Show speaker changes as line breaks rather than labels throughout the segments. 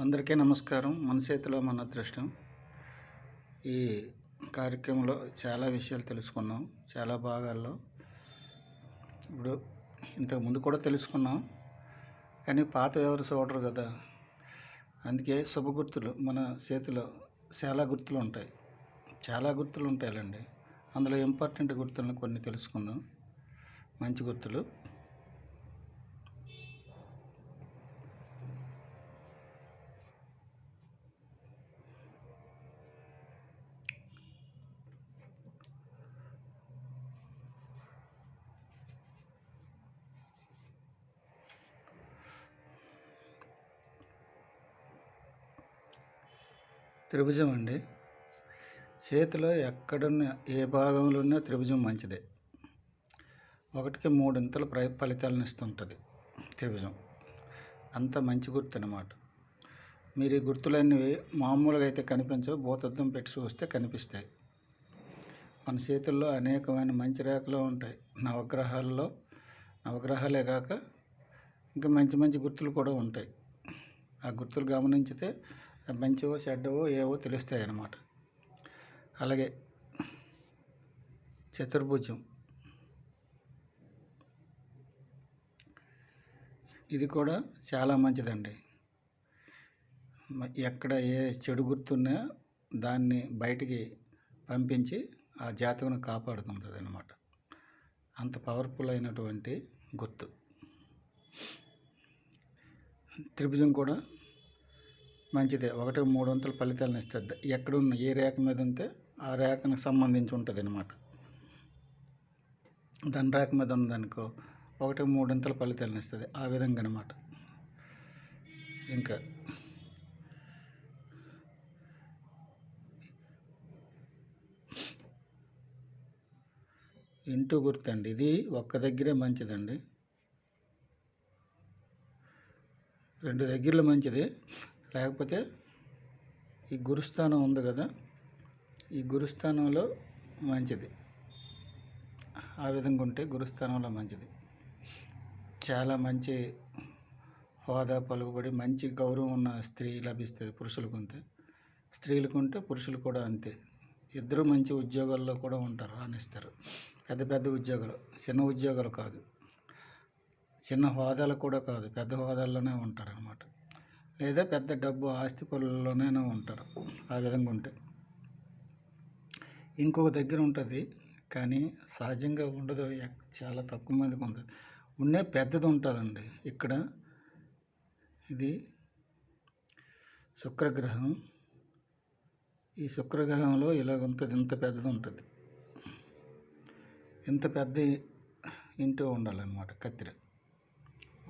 అందరికీ నమస్కారం. మన చేతిలో మన అదృష్టం. ఈ కార్యక్రమంలో చాలా విషయాలు తెలుసుకున్నాం. చాలా భాగాల్లో ఇప్పుడు ఇంతకు ముందు కూడా తెలుసుకున్నాం. కానీ పాత ఎవరు చూడరు కదా. అందుకే శుభ గుర్తులు మన చేతిలో చాలా గుర్తులు ఉంటాయి. చాలా గుర్తులు ఉంటాయండి అందులో ఇంపార్టెంట్ గుర్తులను కొన్ని తెలుసుకుందాం. మంచి గుర్తులు. త్రిభుజం అండి. చేతిలో ఎక్కడున్న ఏ భాగంలో ఉన్నా త్రిభుజం మంచిదే. ఒకటికి మూడింతల ప్ర ఫలితాలను ఇస్తుంటుంది త్రిభుజం. అంత మంచి గుర్తు అనమాట మీరు ఈ గుర్తులన్నీ మామూలుగా అయితే కనిపించవు భూతద్దం పెట్టి చూస్తే కనిపిస్తాయి. మన చేతుల్లో అనేకమైన మంచి రేఖలు ఉంటాయి. నవగ్రహాల్లో నవగ్రహాలే కాక ఇంకా మంచి మంచి గుర్తులు కూడా ఉంటాయి. ఆ గుర్తులు గమనించితే మంచివో చెడ్డవో ఏవో తెలుస్తాయి అన్నమాట అలాగే చతుర్భుజం. ఇది కూడా చాలా మంచిదండి. ఎక్కడ ఏ చెడు గుర్తున్నా దాన్ని బయటికి పంపించి ఆ జాతకను కాపాడుతుంటుంది అనమాట అంత పవర్ఫుల్ అయినటువంటి గుర్తు. త్రిభుజం కూడా మంచిదే. ఒకటి మూడు వంతుల ఫలితాలను ఇస్తుంది. ఎక్కడున్న ఏ రేఖ మీద ఉంటే ఆ రేఖకు సంబంధించి ఉంటుంది అనమాట దాని రేఖ మీద ఉందనుకో ఒకటి మూడింతల ఫలితాలను ఇస్తుంది. ఆ విధంగా అనమాట ఇంకా ఇంటూ గుర్తండి. ఇది ఒక్క దగ్గరే మంచిదండి. రెండు దగ్గరలో మంచిది. లేకపోతే ఈ గురుస్థానం ఉంది కదా ఈ గురుస్థానంలో మంచిది. ఆ విధంగా ఉంటే గురుస్థానంలో మంచిది. చాలా మంచి హోదా పలుకుబడి మంచి గౌరవం ఉన్న స్త్రీ లభిస్తుంది పురుషులకు ఉంటే. స్త్రీలకు ఉంటే పురుషులు కూడా అంతే. ఇద్దరు మంచి ఉద్యోగాల్లో కూడా ఉంటారు రాణిస్తారు. పెద్ద పెద్ద ఉద్యోగాలు చిన్న ఉద్యోగాలు కాదు. చిన్న హోదాలు కూడా కాదు పెద్ద హోదాల్లోనే ఉంటారు అన్నమాట లేదా పెద్ద డబ్బు ఆస్తి పనుల్లోనే ఉంటారు. ఆ విధంగా ఉంటే. ఇంకొక దగ్గర ఉంటుంది కానీ సహజంగా ఉండదు. చాలా తక్కువ మందికి ఉంటుంది. ఉండే పెద్దది ఉంటుందండి. ఇక్కడ ఇది శుక్రగ్రహం. ఈ శుక్రగ్రహంలో ఇలాగ ఉంటుంది. ఇంత పెద్దది ఉంటుంది. ఇంత పెద్ద ఇంటూ ఉండాలన్నమాట. కత్తిర.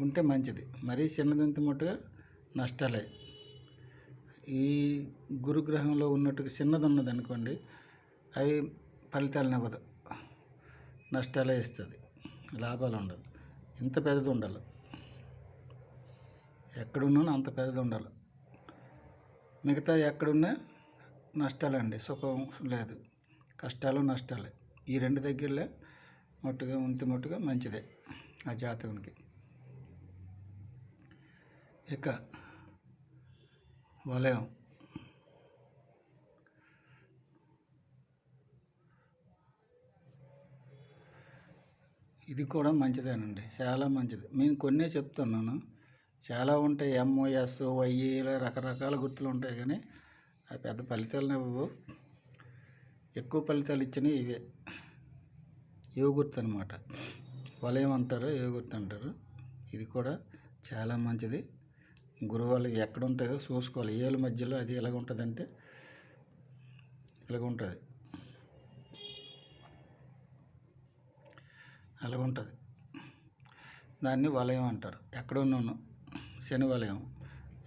ఉంటే మంచిది. మరీ చిన్నది ఇంత మటుగా నష్టాలే. ఈ గురుగ్రహంలో ఉన్నట్టుగా చిన్నది ఉన్నది అనుకోండి అవి ఫలితాలను ఇవ్వదు నష్టాలే ఇస్తుంది. లాభాలు ఉండదు. ఇంత పెద్దది ఉండాలి ఎక్కడున్నా అంత పెద్దది ఉండాలి మిగతా ఎక్కడున్నా నష్టాలండి సుఖం లేదు. కష్టాలు నష్టాలే. ఈ రెండు దగ్గరలే మట్టుగా ఉంటే మట్టుగా మంచిదే. ఆ జాతకునికి. ఇక వలయం. ఇది కూడా మంచిదేనండి. చాలా మంచిది. నేను కొన్నే చెప్తున్నాను. చాలా ఉంటాయి ఎంఓఎస్ వైఈ ఇలా రకరకాల గుర్తులు ఉంటాయి కానీ ఆ పెద్ద ఫలితాలు ఇవ్వవు. ఎక్కువ ఫలితాలు ఇచ్చినవి ఇవే. యో గుర్తు అనమాట వలయం అంటారు యువ గుర్తు అంటారు. ఇది కూడా చాలా మంచిది. గురువాలు ఎక్కడ ఉంటుందో చూసుకోవాలి. ఏళ్ళ మధ్యలో అది ఎలాగ ఉంటుందంటే ఇలాగ ఉంటుంది అలాగ ఉంటుంది దాన్ని వలయం అంటారు. ఎక్కడ ఉన్నాను శని వలయం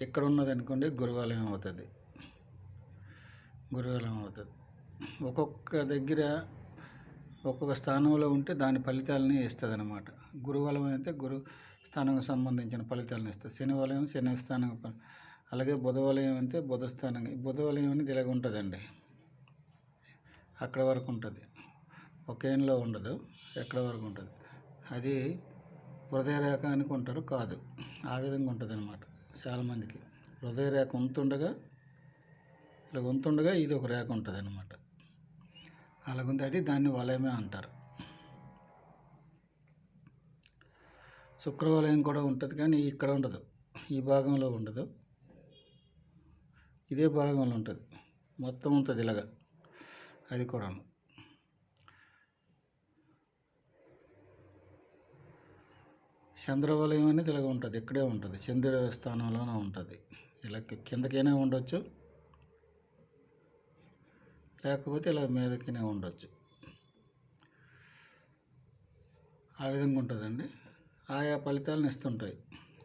ఎక్కడ ఉన్నది అనుకోండి గురువాలయం అవుతుంది. గురువాలయం అవుతుంది. ఒక్కొక్క దగ్గర ఒక్కొక్క స్థానంలో ఉంటే దాని ఫలితాలని ఇస్తుంది అనమాట గురువాలయం అయితే గురు స్థానం సంబంధించిన ఫలితాలను ఇస్తుంది శని వలయం శని స్థానం అలాగే బుధవలయం అంటే బుధ స్థానం. బుధ అనేది ఇలాగ ఉంటుందండి. అక్కడ వరకు ఉంటుంది. ఒకేన్లో ఉండదు. ఎక్కడ వరకు ఉంటుంది? అది హృదయ రేఖ అనుకుంటారు కాదు. ఆ విధంగా ఉంటుంది అనమాట చాలామందికి. హృదయ రేఖ ఉంటుండగా ఇలా ఉంటుండగా ఇది ఒక రేఖ ఉంటుంది అనమాట అలాగుంది. అది దాన్ని వలయమే అంటారు. శుక్రవాలయం కూడా ఉంటుంది కానీ ఇక్కడ ఉండదు. ఈ భాగంలో ఉండదు. ఇదే భాగంలో ఉంటుంది. మొత్తం ఉంటుంది ఇలాగా. అది కూడా చంద్రవలయం అనేది ఇలాగ ఉంటుంది. ఇక్కడే ఉంటుంది. చంద్ర స్థానంలోనే ఉంటుంది. ఇలా కిందకైనా ఉండొచ్చు. లేకపోతే ఇలా మీదకైనా ఉండొచ్చు. ఆ విధంగా ఉంటుందండి. ఆయా ఫలితాలను ఇస్తుంటాయి.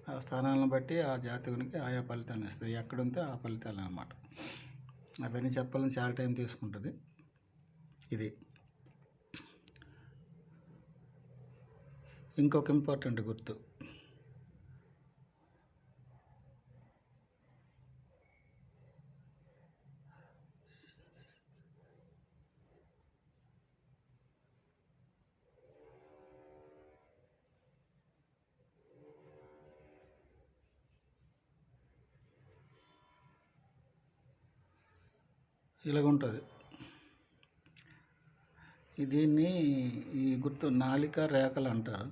ఆ స్థానాలను బట్టి ఆ జాతకునికి ఆయా ఫలితాలను ఇస్తాయి. ఎక్కడ ఉంటే ఆ ఫలితాలు అన్నమాట. అవన్నీ చెప్పాలని చాలా టైం తీసుకుంటుంది. ఇది. ఇంకొక ఇంపార్టెంట్ గుర్తు. ఇలాగుంటుంది. దీన్ని ఈ గుర్తు నాలిక రేఖలు అంటారు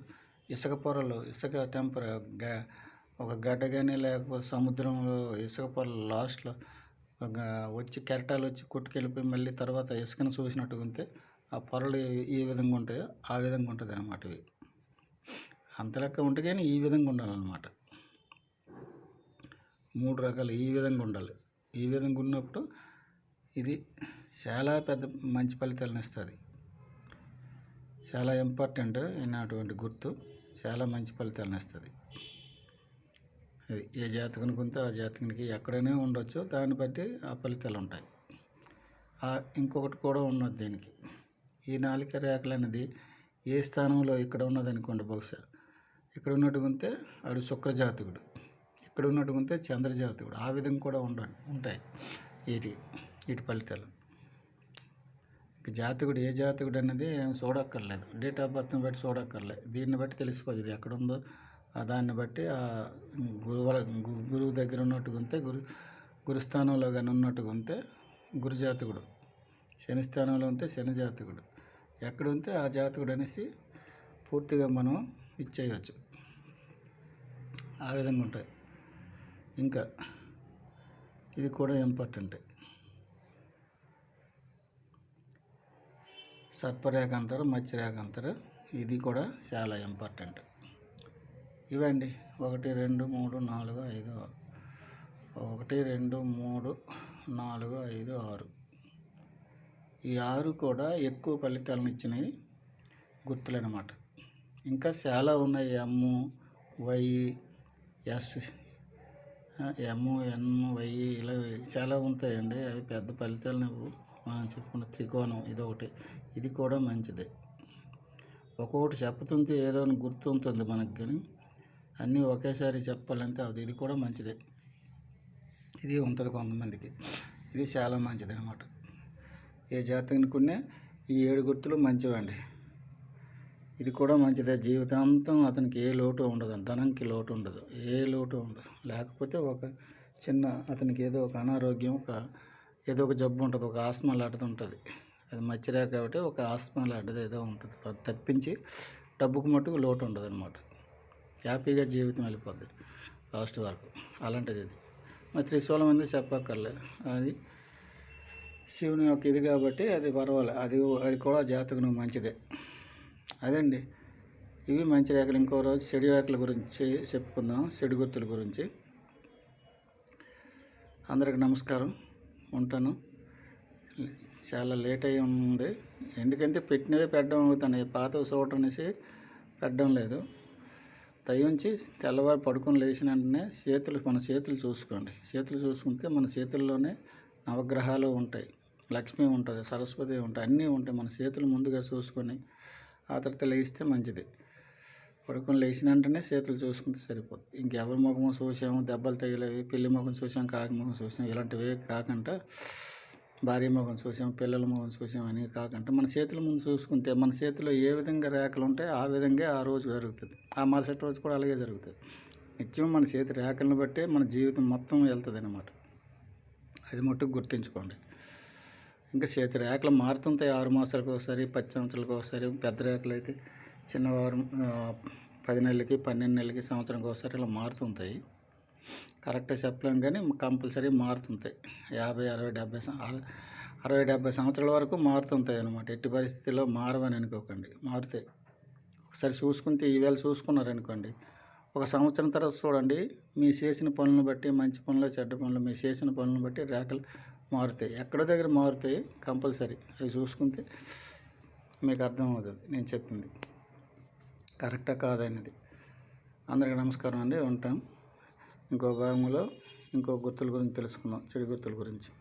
ఇసుక పొరలు ఇసుక టెంపర గ- ఒక గడ్డ కానీ లేకపోతే సముద్రంలో ఇసుక పొరలు లాస్ట్లో ఒక వచ్చి కెరటాలు వచ్చి కొట్టుకెళ్ళిపోయి మళ్ళీ తర్వాత ఇసుకను చూసినట్టుగా ఉంటే ఆ పొరలు ఏ- ఏ విధంగా ఉంటాయో ఆ విధంగా ఉంటుంది అనమాట ఇవి. అంత లెక్క ఉంటే కానీ ఈ విధంగా ఉండాలన్నమాట మూడు రకాలు ఈ విధంగా ఉండాలి ఈ విధంగా ఉన్నప్పుడు ఇది చాలా పెద్ద మంచి ఫలితాలను ఇస్తుంది. చాలా ఇంపార్టెంట్ అయినటువంటి గుర్తు. చాలా మంచి ఫలితాలను ఇస్తుంది. అది ఏ జాతకునికి ఉంటే ఆ జాతకానికి ఎక్కడైనా ఉండొచ్చు. దాన్ని బట్టి ఆ ఫలితాలు ఉంటాయి ఇంకొకటి కూడా ఉన్నది దీనికి. ఈ నాలిక రేఖలు అనేది ఏ స్థానంలో ఇక్కడ ఉన్నది అనుకోండి బహుశా. ఇక్కడ ఉన్నట్టుకుంటే ఆడు శుక్రజాతకుడు ఇక్కడ ఉన్నట్టుకుంటే చంద్రజాతకుడు చంద్ర ఆ విధంగా కూడా ఉండ ఉంటాయి. వీటి వీటి ఫలితాలు. ఇక జాతకుడు ఏ జాతకుడు అనేది చూడక్కర్లేదు. డేట్ ఆఫ్ బర్త్ని బట్టి చూడక్కర్లేదు. దీన్ని బట్టి తెలిసిపోతుంది ఇది ఎక్కడ ఉందో ఆ దాన్ని బట్టి ఆ గురువు గురువు దగ్గర ఉన్నట్టుగా ఉంటే గురు గురుస్థానంలో కానీ ఉన్నట్టుగా ఉంటే గురు జాతకుడు. శని స్థానంలో ఉంటే శని జాతకుడు. ఎక్కడ ఉంటే ఆ జాతకుడు అనేసి పూర్తిగా మనం ఇచ్చేయచ్చు. ఆ విధంగా ఉంటాయి. ఇంకా ఇది కూడా ఇంపార్టెంట్. సర్పరేఖ అంటారు మత్స్యరేఖ అంటారు ఇది కూడా చాలా ఇంపార్టెంట్ ఇవండి. ఒకటి రెండు మూడు నాలుగు ఐదు ఒకటి రెండు మూడు నాలుగు ఐదు ఆరు. ఈ ఆరు కూడా ఎక్కువ ఫలితాలను ఇచ్చినవి గుర్తులన్నమాట ఇంకా చాలా ఉన్నాయి. M Y S M Y ఇలా చాలా ఉంటాయండి. అవి పెద్ద ఫలితాలు మనం చెప్పుకున్న త్రికోణం ఇదొకటి. ఇది కూడా మంచిదే. ఒక్కొక్కటి చెప్పుతుంటే ఏదో గుర్తుంటుంది మనకి కానీ అన్నీ ఒకేసారి చెప్పాలంటే అది ఇది కూడా మంచిదే. ఇది ఉంటుంది కొంతమందికి. ఇది చాలా మంచిది అనమాట ఏ జాతకునికునే ఈ ఏడు గుర్తులు మంచివండి. ఇది కూడా మంచిదే. జీవితాంతం అతనికి ఏ లోటు ఉండదు. ధనంకి లోటు ఉండదు. ఏ లోటు ఉండదు. లేకపోతే ఒక చిన్న అతనికి ఏదో ఒక అనారోగ్యం ఒక ఏదో ఒక జబ్బు ఉంటుంది. ఒక ఆస్మా లాంటిది ఉంటుంది. అది మచ్చిరా కాబట్టి ఒక ఆస్మా లాంటిది ఏదో ఉంటుంది. అది తప్పించి డబ్బుకు మట్టుకు లోటు ఉండదు అనమాట హ్యాపీగా జీవితం వెళ్ళిపోద్ది లాస్ట్ వరకు. అలాంటిది ఇది. మరి త్రిశూలం అనేది చెప్పక్కర్లేదు అది శివుని యొక్క ఇది కాబట్టి అది పర్వాలేదు అది అది కూడా జాతకునికి మంచిదే. అదండి. ఇవి మంచి రేఖలు. ఇంకో రోజు చెడు రేఖల గురించి చెప్పుకుందాం. చెడు గుర్తుల గురించి. అందరికి నమస్కారం. ఉంటాను. చాలా లేట్ అయి ఉంది. ఎందుకంటే పెట్టినవే పెట్టడం అవుతున్నాయి. పాత చూడటం అనేసి పెట్టడం లేదు. దయించి తెల్లవారు పడుకొని లేచిన వెంటనే చేతులు మన చేతులు చూసుకోండి. చేతులు చూసుకుంటే మన చేతుల్లోనే నవగ్రహాలు ఉంటాయి. లక్ష్మి ఉంటుంది సరస్వతి ఉంటాయి అన్నీ ఉంటాయి. మన చేతులు ముందుగా చూసుకొని ఆ తర్వాత లేస్తే మంచిది. పడుకొని లేచిన వెంటనే చేతులు చూసుకుంటే సరిపోతుంది ఇంకెవరి ముఖం చూసాము దెబ్బలు తగిలేవి పెళ్ళి ముఖం చూసాం కాకి ముఖం చూసాం ఇలాంటివి కాకుండా భార్య ముఖం చూసాం పిల్లల ముఖం చూసాం అని కాకుండా మన చేతుల ముందు చూసుకుంటే మన చేతిలో ఏ విధంగా రేఖలు ఉంటాయో ఆ విధంగా ఆ రోజు జరుగుతుంది. ఆ మరుసటి రోజు కూడా అలాగే జరుగుతుంది. నిత్యం మన చేతి రేఖలను బట్టే మన జీవితం మొత్తం వెళ్తుంది అన్నమాట అది మట్టుకు గుర్తుంచుకోండి. ఇంకా చేతి రేఖలు మారుతుంటాయి ఆరు మాసాలకు ఒకసారి పది సంవత్సరాలకు ఒకసారి పెద్ద రేఖలు అయితే చిన్న వారం పది నెలలకి పన్నెండు నెలలకి సంవత్సరానికి ఒకసారి ఇలా మారుతుంటాయి. కరెక్ట్గా చెప్పలేం కానీ కంపల్సరీ మారుతుంటాయి. యాభై అరవై డెబ్బై అరవై డెబ్బై సంవత్సరాల వరకు మారుతుంటాయి అనమాట ఎట్టి పరిస్థితుల్లో మారవని అనుకోకండి. మారుతాయి ఒకసారి చూసుకుంటే ఈవేళ చూసుకున్నారనుకోండి. ఒక సంవత్సరం తర్వాత చూడండి మీ చేసిన పనులను బట్టి మంచి పనులు చెడ్డ పనులు మీ చేసిన పనులను బట్టి రేఖలు మారుతాయి. ఎక్కడో దగ్గర మారుతాయి కంపల్సరీ. అవి చూసుకుంటే మీకు అర్థమవుతుంది. నేను చెప్పింది. కరెక్టా కాదనేది అందరికీ నమస్కారం అండి. ఉంటాం. ఇంకో భాగంలో ఇంకో గుర్తుల గురించి తెలుసుకుందాం. చెడు గుర్తుల గురించి.